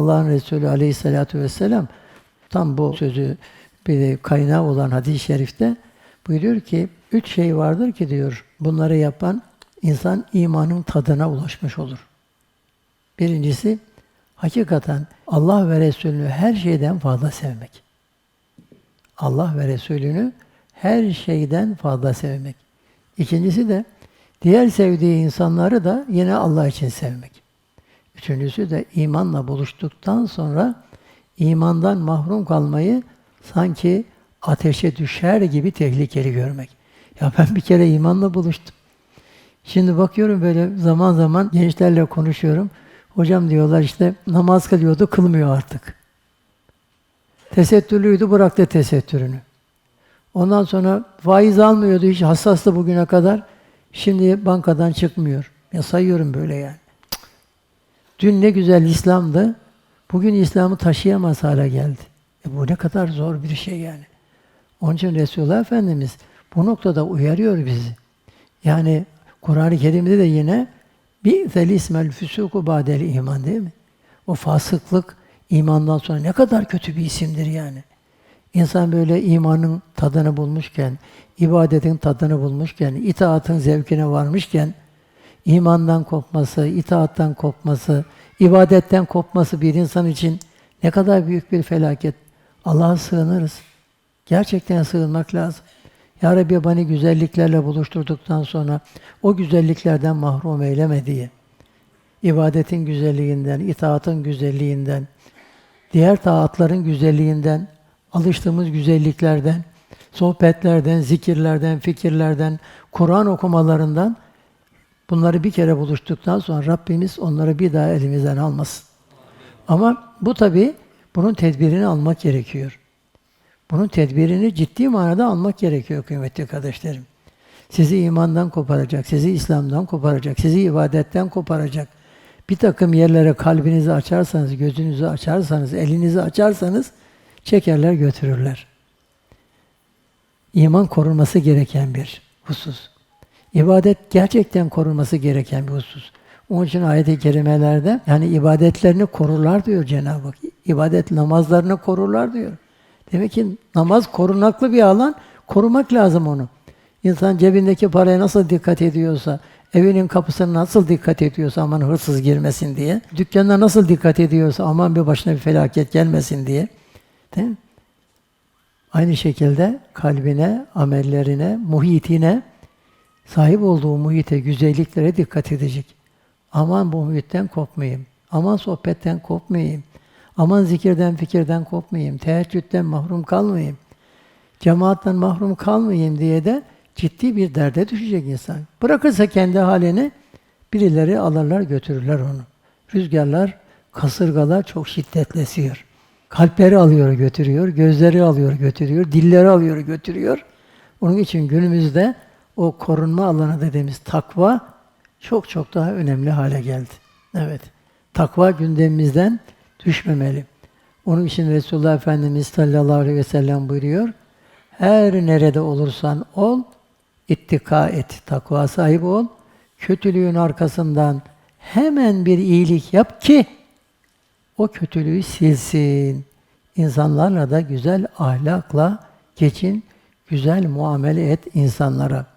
Allah'ın Resulü aleyhissalatu vesselam tam bu sözü bir kaynağı olan hadis-i şerifte buyuruyor ki üç şey vardır ki diyor bunları yapan insan imanın tadına ulaşmış olur. Birincisi hakikaten Allah ve Resulünü her şeyden fazla sevmek. Allah ve Resulünü her şeyden fazla sevmek. İkincisi de diğer sevdiği insanları da yine Allah için sevmek. Üçüncüsü de imanla buluştuktan sonra imandan mahrum kalmayı sanki ateşe düşer gibi tehlikeli görmek. Ya ben bir kere imanla buluştum. Şimdi bakıyorum böyle zaman zaman gençlerle konuşuyorum. Hocam diyorlar işte namaz kılıyordu, kılmıyor artık. Tesettürlüydü, bıraktı tesettürünü. Ondan sonra faiz almıyordu hiç hassastı bugüne kadar. Şimdi bankadan çıkmıyor. Ya sayıyorum böyle yani. Dün ne güzel İslam'dı. Bugün İslam'ı taşıyamaz hale geldi. E bu ne kadar zor bir şey yani. Onun için Resulullah Efendimiz bu noktada uyarıyor bizi. Yani Kur'an-ı Kerim'de de yine bir zelismel füsuku badel iman değil mi? O fasıklık imandan sonra ne kadar kötü bir isimdir yani. İnsan böyle imanın tadını bulmuşken, ibadetin tadını bulmuşken, itaatın zevkine varmışken, imandan kopması, itaattan kopması, ibadetten kopması bir insan için ne kadar büyük bir felaket. Allah'a sığınırız. Gerçekten sığınmak lazım. Ya Rabbi beni güzelliklerle buluşturduktan sonra o güzelliklerden mahrum eyleme diye. İbadetin güzelliğinden, itaatın güzelliğinden, diğer taatların güzelliğinden, alıştığımız güzelliklerden, sohbetlerden, zikirlerden, fikirlerden, Kur'an okumalarından bunları bir kere buluştuktan sonra Rabbimiz onları bir daha elimizden almasın. Ama bu tabi bunun tedbirini almak gerekiyor. Bunun tedbirini ciddi manada almak gerekiyor kıymetli kardeşlerim. Sizi imandan koparacak, sizi İslam'dan koparacak, sizi ibadetten koparacak. Bir takım yerlere kalbinizi açarsanız, gözünüzü açarsanız, elinizi açarsanız çekerler götürürler. İman korunması gereken bir husus. İbadet gerçekten korunması gereken bir husus. Onun için ayet-i kerimelerde yani ibadetlerini korurlar diyor Cenab-ı Hak. İbadet namazlarını korurlar diyor. Demek ki namaz korunaklı bir alan, korumak lazım onu. İnsan cebindeki paraya nasıl dikkat ediyorsa, evinin kapısına nasıl dikkat ediyorsa aman hırsız girmesin diye, dükkanına nasıl dikkat ediyorsa aman bir başına bir felaket gelmesin diye. Değil mi? Aynı şekilde kalbine, amellerine, muhitine, sahip olduğu muhite, güzelliklere dikkat edecek. Aman bu muhitten kopmayayım. Aman sohbetten kopmayayım. Aman zikirden, fikirden kopmayayım. Teheccüden mahrum kalmayayım. Cemaatten mahrum kalmayayım diye de ciddi bir derde düşecek insan. Bırakırsa kendi halini birileri alırlar götürürler onu. Rüzgarlar, kasırgalar çok şiddetlesiyor. Kalpleri alıyor götürüyor, gözleri alıyor götürüyor, dilleri alıyor götürüyor. Onun için günümüzde o korunma alanı dediğimiz takva çok çok daha önemli hale geldi. Evet. Takva gündemimizden düşmemeli. Onun için Resulullah Efendimiz sallallahu aleyhi ve sellem buyuruyor. Her nerede olursan ol, ittika et, takva sahibi ol. Kötülüğün arkasından hemen bir iyilik yap ki o kötülüğü silsin. İnsanlarla da güzel ahlakla geçin, güzel muamele et insanlara.